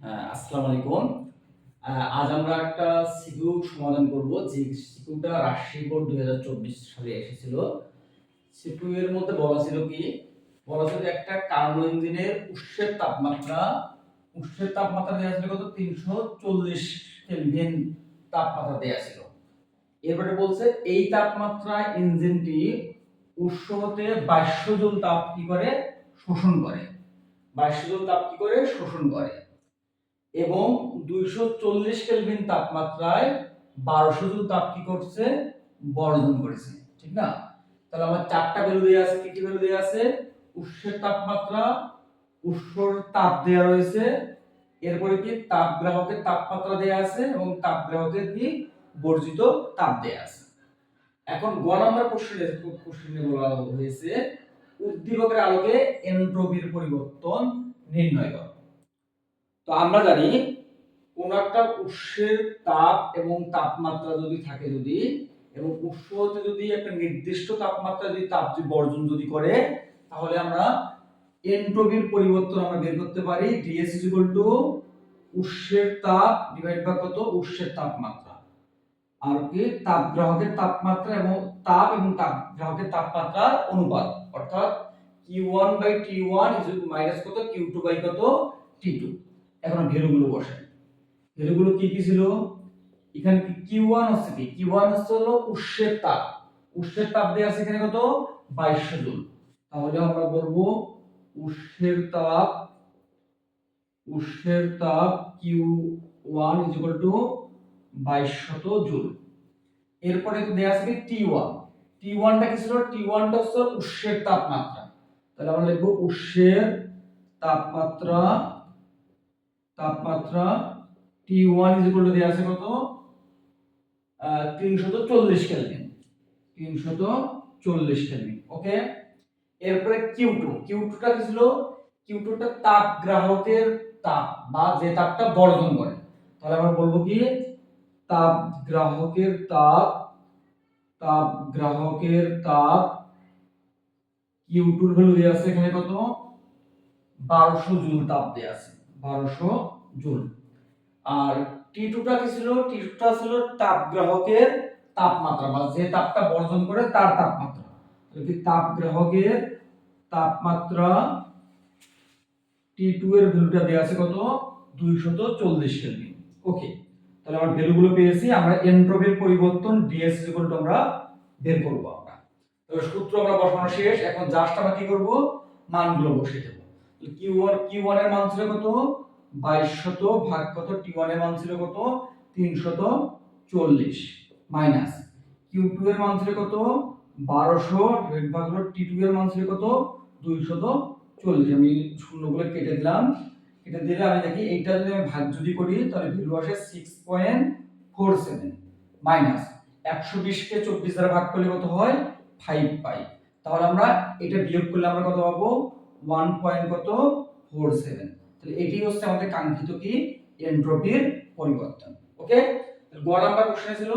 আসসালামু আলাইকুম। আজ আমরা একটা সিকিউ সমাধান করব, যে সিকিউটা রাজশাহী বোর্ড দুই হাজার চব্বিশ সালে এসেছিল। সিকিউ এর মধ্যে বলা ছিল কি? বলা ছিল একটা কার্বো ইঞ্জিনের উৎসের তাপমাত্রা। উৎসের তাপমাত্রা দেওয়া ছিল কত? তিনশো চল্লিশ কেলভিন তাপমাত্রা দেওয়া ছিল। এরপরে বলছে, এই তাপমাত্রায় ইঞ্জিনটি উৎস হতে বাইশশো জুল তাপ কি করে? শোষণ করে। বাইশশো জুল তাপ কি করে? শোষণ করে। এবং দুইশো চল্লিশ কেলভিন তাপমাত্রায় বারোশো জুল তাপ কি করছে? বর্জন করেছে, ঠিক না? তাহলে আমার চারটা ভ্যালু দেওয়া আছে, কি কি ভ্যালু দেওয়া আছে? উৎসের তাপমাত্রা, উৎসর তাপ দেওয়া রয়েছে, এরপরে কি? তাপ গ্রাহকের তাপমাত্রা দেওয়া আছে এবং তাপ গ্রাহকের কি? বর্জিত তাপ দেওয়া আছে। এখন গ নাম্বার কোশ্চেনে কোশ্চেনে বলা হয়েছে, উদ্দীপকের আলোকে এন্ট্রপির পরিবর্তন নির্ণয় করো। তো আমরা জানি কোন একটা উৎসের তাপ এবং তাপমাত্রা যদি থাকে যদি, এবং উৎস হতে যদি একটা নির্দিষ্ট তাপমাত্রা যদি তাপ বর্জন যদি করে, তাহলে আমরা এন্ট্রপির পরিবর্তন আমরা বের করতে পারি। ডিএস ইজ ইকুয়াল টু উৎসের তাপ ডিভাইড বাই কত? উৎসের তাপমাত্রা। আর কি? তাপ গ্রাহকের তাপমাত্রা এবং তাপ এবং তাপ গ্রাহকের তাপমাত্রার অনুপাত। অর্থাৎ Q one by T one is minus কত? কিউ টু বাই কত? টি টু এখন ভ্যালুগুলো বসাই ভ্যালুগুলো কি কি ছিল? এখানে কি কিউ ওয়ান হচ্ছে কি? কিউ ওয়ান হচ্ছে হলো উৎসের তাপ। উৎসের তাপ দেওয়া আছে এখানে কত? বাইশশো জুল। তাহলে আমরা বলব উৎসের তাপ উৎসের তাপ Q one is equal to বাইশশত joule. এরপরে দেওয়া আছে টি ওয়ান টি ওয়ানটা কি ছিল? টি ওয়ানটা হচ্ছে উৎসের তাপমাত্রা। তাহলে আমরা লিখব উৎসের তাপমাত্রা তাপমাত্রা T one is equal to দেওয়া আছে কত? তিনশত চল্লিশ কেলভিন তিনশত চল্লিশ কেলভিন ওকে এরপরে কিউ টু কিউ টুটা কি ছিল? কিউ টুটা তাপ গ্রাহকের তাপ বা যে তাপটা বর্জন করে। তাহলে আমরা বলব কি? তাপ গ্রাহকের তাপ তাপ গ্রাহকের তাপ কিউ টুর ভ্যালু দেওয়া আছে এখানে কত? বারোশো জুল তাপ দেওয়া আছে। বারোশো জুল আর টি টুটা কি ছিল? টি টুটা ছিল তাপ গ্রাহকের তাপমাত্রা, বা যে তাপটা বর্জন করে তার তাপমাত্রা। কি তাপ গ্রাহকের তাপমাত্রা টি টু এর ভ্যালুটা দেওয়া আছে কত? দুইশত চল্লিশ কেলভিন ওকে তাহলে আমরা ভ্যালুগুলো পেয়েছি, আমরা এন্ট্রপির পরিবর্তন ডিএস ইকুয়াল টু আমরা বের করব আমরা। সূত্র আমরা বসানো শেষ, এখন জাস্ট আমরা কি করব? মানগুলো বসিয়ে দেব। কিউ ওয়ান কিউ ওয়ানের মান ছিল কত? বাইশশত ভাগ কত? টি ওয়ানের মান ছিল কত? তিনশত চল্লিশ মাইনাস কিউ টু এর মান ছিল কত? বারোশো ডিভাইড ভাগ হলো টি টু এর মান ছিল কত? দুইশত চল্লিশ। আমি শূন্যগুলো কেটে দিলাম। কেটে দিলে আমি দেখি এইটা যদি আমি ভাগ যদি করি, তাহলে ভ্যালু আসে six point four seven minus একশো বিশকে চব্বিশ দ্বারা ভাগ করলে কত হয়? ফাইভ পাই। তাহলে আমরা এটা বিয়োগ করলে আমরা কত পাবো? ওয়ান পয়েন্ট কত? ফোর সেভেন তাহলে এটি হচ্ছে আমাদের কাঙ্ক্ষিত কি? এন্ট্রপির পরিবর্তন। ওকে? গ নাম্বার কোশ্চেন ছিল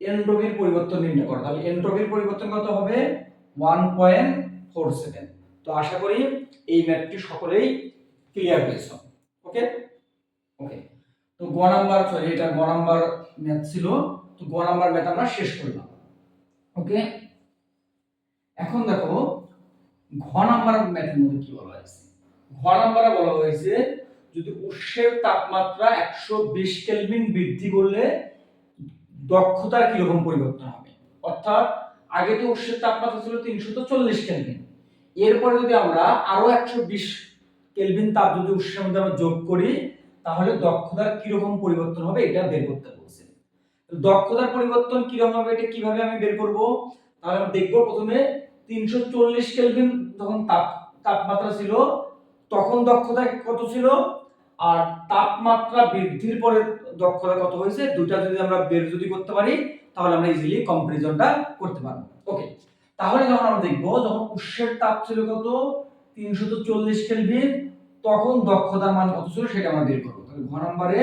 এন্ট্রপির পরিবর্তন নির্ণয় করো। তাহলে এন্ট্রপির পরিবর্তন কত হবে? ওয়ান পয়েন্ট ফোর সেভেন তো আশা করি এই ম্যাথটি সকলেই ক্লিয়ার হয়েছে। ওকে? ওকে। তো গ নাম্বার সরি এটা গ নাম্বার ম্যাথ ছিল। তো গ নাম্বার ম্যাথ আমরা শেষ করলাম। ওকে? এখন দেখো, ঘ নাম্বার ম্যাথের মধ্যে কি বলা হয়েছে? ঘ নাম্বারে বলা হয়েছে, যদি উৎসের তাপমাত্রা একশো বিশ কেলভিন বৃদ্ধি করলে দক্ষতার কীরকম পরিবর্তন হবে? অর্থাৎ আগে তো উৎসের তাপমাত্রা ছিল তিনশো চল্লিশ কেলভিন। এরপরে যদি আমরা আরও একশো বিশ কেলভিন তাপ যদি উৎসের মধ্যে আমরা যোগ করি, তাহলে দক্ষতার কীরকম পরিবর্তন হবে এটা বের করতে বলছে। দক্ষতার পরিবর্তন কীরকম হবে এটা কীভাবে আমি বের করব? তাহলে আমরা দেখব প্রথমে তিনশো চল্লিশ কেলভিন যখন তাপ তাপমাত্রা ছিল তখন দক্ষতা কত ছিল? আর তাপমাত্রা বৃদ্ধির পরে দক্ষতা কত হয়েছে? দুটা যদি আমরা বের যদি করতে পারি, তাহলে আমরা ইজিলি কম্পারিজনটা করতে পারব। ওকে তাহলে যখন আমরা দেখব, যখন উৎসের তাপ ছিল কত? তিনশত চল্লিশ কেলভিন, তখন দক্ষতার মান কত ছিল সেটা আমরা বের করব। তাহলে ঘ নম্বরে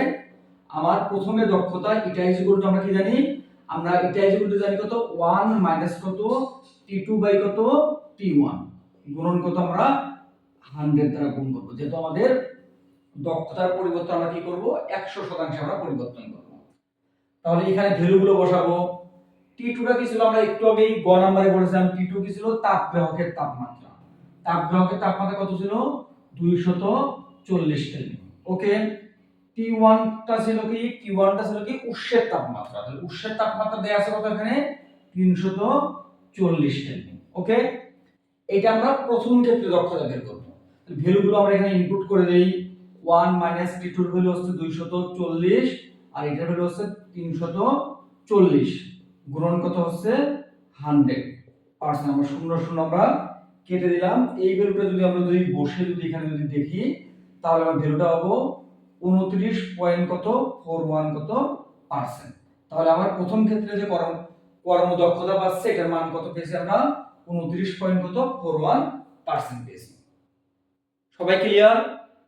আমার প্রথমে দক্ষতা এটা ইজ ইকুয়াল আমরা কি জানি? আমরা এটা ইজ ইকুয়াল জানি কত? ওয়ান মাইনাস কত? টি টু বাই কত? টি ওয়ান গুণন কত আমরা? 100 দ্বারা গুণ করব। যেহেতু আমাদের দক্ষতার পরিবর্তন আমরা কি করব? একশো শতাংশে আমরা পরিবর্তন করব। তাহলে এখানে ভ্যালুগুলো বসাবো। টি টুটা কি ছিল? আমরা একটু আগেই গ নাম্বারে বলেছিলাম। টি টু কি ছিল? তাপগ্রাহকের তাপমাত্রা। তাপগ্রাহকের তাপমাত্রা কত ছিল? দুইশত চল্লিশ কেলভিন ওকে? টি ওয়ানটা ছিল কি? টি ওয়ানটা ছিল কি? উষ্ণের তাপমাত্রা। তাহলে উষ্ণের তাপমাত্রা দেয়া আছে কত এখানে? তিনশত চল্লিশ কেলভিন ওকে? এটা আমরা প্রথম ক্ষেত্রে দক্ষতা বের করব। ভ্যালুগুলো আমরা এখানে ইনপুট করে দেই। ওয়ান মাইনাস টি টুর ভ্যালু হচ্ছে দুইশত চল্লিশ, আর এটার ভ্যালু হচ্ছে তিনশত চল্লিশ। গুণন কত হচ্ছে হান্ড্রেড পার্সেন্ট আমরা শূন্য শূন্য আমরা কেটে দিলাম। এই ভ্যালুটা যদি আমরা যদি বসে যদি এখানে যদি দেখি, তাহলে আমার ভ্যালুটা পাবো উনত্রিশ পয়েন্ট কত ফোর ওয়ান কত পার্সেন্ট তাহলে আমার প্রথম ক্ষেত্রে যে কর্ম কর্মদক্ষতা পাচ্ছে, এটার মান কত পেয়েছি আমরা? উনত্রিশ পয়েন্ট কত ফোর ওয়ান পার্সেন্ট পেয়েছি। সবাই ক্লিয়ার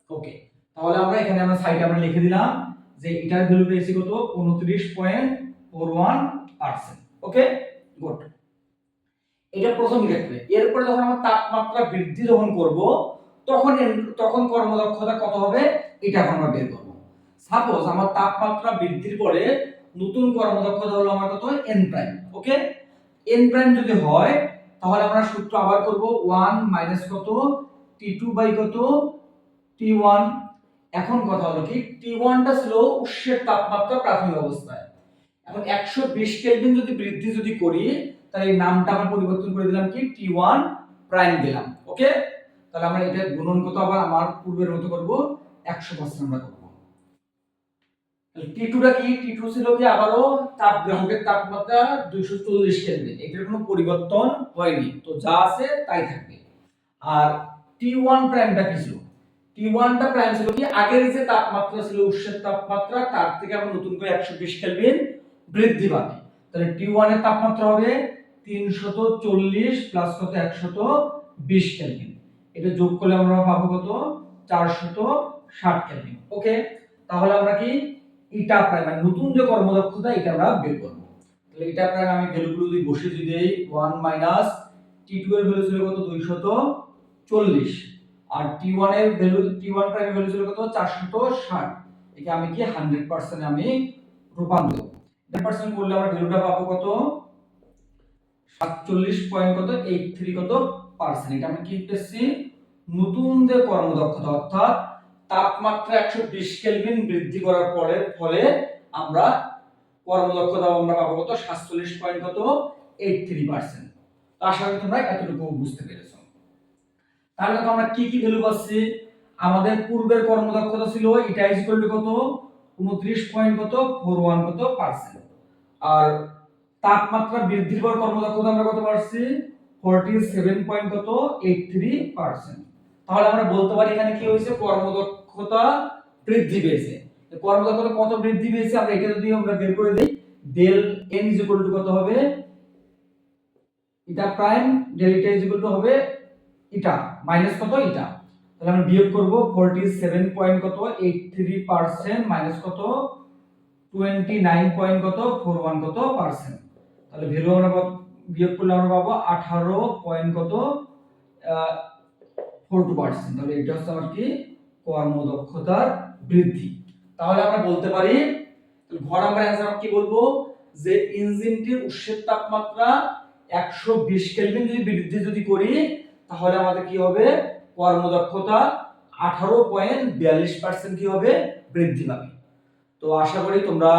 ওকে তাহলে আমরা এখানে আমরা সাইডে আমরা লিখে দিলাম যে এটার ভ্যালু পেয়েছি কত? উনত্রিশ point four one percent. Okay good এটা প্রথম ক্ষেত্রে। এরপরে যখন আমরা তাপমাত্রা বৃদ্ধি যখন করব, তখন তখন কর্মদক্ষতা কত হবে? এটা আমরা বের করব। সাপোজ আমার তাপমাত্রা বৃদ্ধির পরে নতুন কর্মদক্ষতা হলো আমার কত? N prime okay N prime যদি হয়, তাহলে আমরা সূত্র আবার করব ওয়ান মাইনাস কত? টি টু বাই কত? টি ওয়ান এখন কথা হলো কি টি ওয়ানটা ছিল উষ্ণের তাপমাত্রা প্রাথমিক অবস্থায়। এখন একশো বিশ কেলভিন যদি বৃদ্ধি যদি করি, তাহলে এই নামটা আমরা পরিবর্তন করে দিলাম কি? টি ওয়ান প্রাইম দিলাম। ওকে? তাহলে আমরা এটা গুণন কত আবার আমার পূর্বের মতো করব? একশো পার্সেন্ট আমরা করব। টি টুটা কি? টি টু ছিল কি আবারও তাপ গ্রাহকের তাপমাত্রা দুইশো চল্লিশ কেলভিন এটার কোনো পরিবর্তন হয়নি। তো যা আছে তাই থাকবে। আর টি ওয়ান প্রাইমটা কি ছিল? টি ওয়ানটা প্রাইম ছিল কি? আগের যে তাপমাত্রা ছিল উষ্ণের তাপমাত্রা, তার থেকে আমরা নতুন করে একশো বিশ কেলভিন বৃদ্ধি পাবে। তাহলে টি ওয়ানের তাপমাত্রা হবে তিনশত চল্লিশ প্লাস কত? একশত বিশ কেলভিন এটা যোগ করলে আমরা পাবো কত? চারশত ষাট কেলভিন ওকে? তাহলে আমরা কি? ইটা প্রাইম মানে নতুন যে কর্মদক্ষতা, এটা আমরা বের করব। তাহলে ইটা প্রাইম আমি ভ্যালুগুলো যদি বসে যদি দেই ওয়ান মাইনাস টি টু এর ভ্যালু ছিল কত? দুইশত চল্লিশ। আর টি ওয়ানের value T one prime value ছিল কত? চারশত ষাট। একে আমি কি হান্ড্রেড পার্সেন্ট আমি রূপান্তর হান্ড্রেড পার্সেন্ট করলে আমরা ভ্যালুটা পাবো কত? সাতচল্লিশ পয়েন্ট কত? এইট থ্রি কত? পার্সেন্ট। এটা আমি কি পেয়েছি নতুন যে কর্মদক্ষতা, অর্থাৎ তাপমাত্রা একশো বিশ কেলভিন বৃদ্ধি করার পরে ফলে আমরা কর্মদক্ষতা আমরা পাবো কত? সাতচল্লিশ পয়েন্ট কত? Eight three percent. আশা করি তোমরা এতটুকু বুঝতে পেরেছ। তাহলে তো আমরা কি কি ভ্যালু পাচ্ছি? আমাদের পূর্বের কর্মদক্ষতা ছিল এটা ইজ টু কত? উনত্রিশ পয়েন্ট কত? ফোর ওয়ান কত? পার্সেন্ট আর তাপমাত্রা বৃদ্ধির পর কর্মদক্ষতা আমরা কত পারছি ফোরটি সেভেন পয়েন্ট কত? এইট থ্রি পার্সেন্ট তাহলে আমরা বলতে পারি এখানে কি হয়েছে? কর্মদক্ষতা বৃদ্ধি পেয়েছে। কর্মদক্ষতা কত বৃদ্ধি পেয়েছে? আমরা এটা যদি আমরা বের করে দিই ডেল এন ইজ কত হবে? এটা প্রাইম ডেল ইটা ইজ হবে ইটা, মাইনাস কত ইটা? তাহলে আমরা বিয়োগ করব 47 পয়েন্ট কত? 83% মাইনাস কত? 29 পয়েন্ট কত? 41 কত? পার্সেন্ট তাহলে ভ্যালু আমরা বিয়োগ করলে আমরা পাবো 18 পয়েন্ট কত? ফোর টু পার্সেন্ট তাহলে এটা হচ্ছে আমার কি? কর্মদক্ষতার বৃদ্ধি। তাহলে আমরা বলতে পারি ঘর আমরা অ্যান্সার কি বলব? যে ইঞ্জিনটির উৎসের তাপমাত্রা একশো বিশ কেলভিন যদি বৃদ্ধি যদি করি তাহলে আমাদের কি হবে? কর্মদক্ষতা আঠারো পয়েন্ট বিয়াল্লিশ পার্সেন্ট কি হবে? বৃদ্ধি পাবে। তো আশা করি তোমরা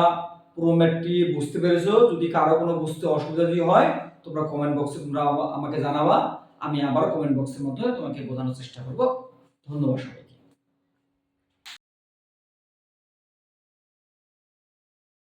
পুরো ম্যাটটি বুঝতে পেরেছ। যদি কারও কোনো বুঝতে অসুবিধা যদি হয়, তোমরা কমেন্ট বক্সে তোমরা আমাকে জানাবা। আমি আবার কমেন্ট বক্সের মধ্যে তোমাকে বোঝানোর চেষ্টা করব। ধন্যবাদ সবাই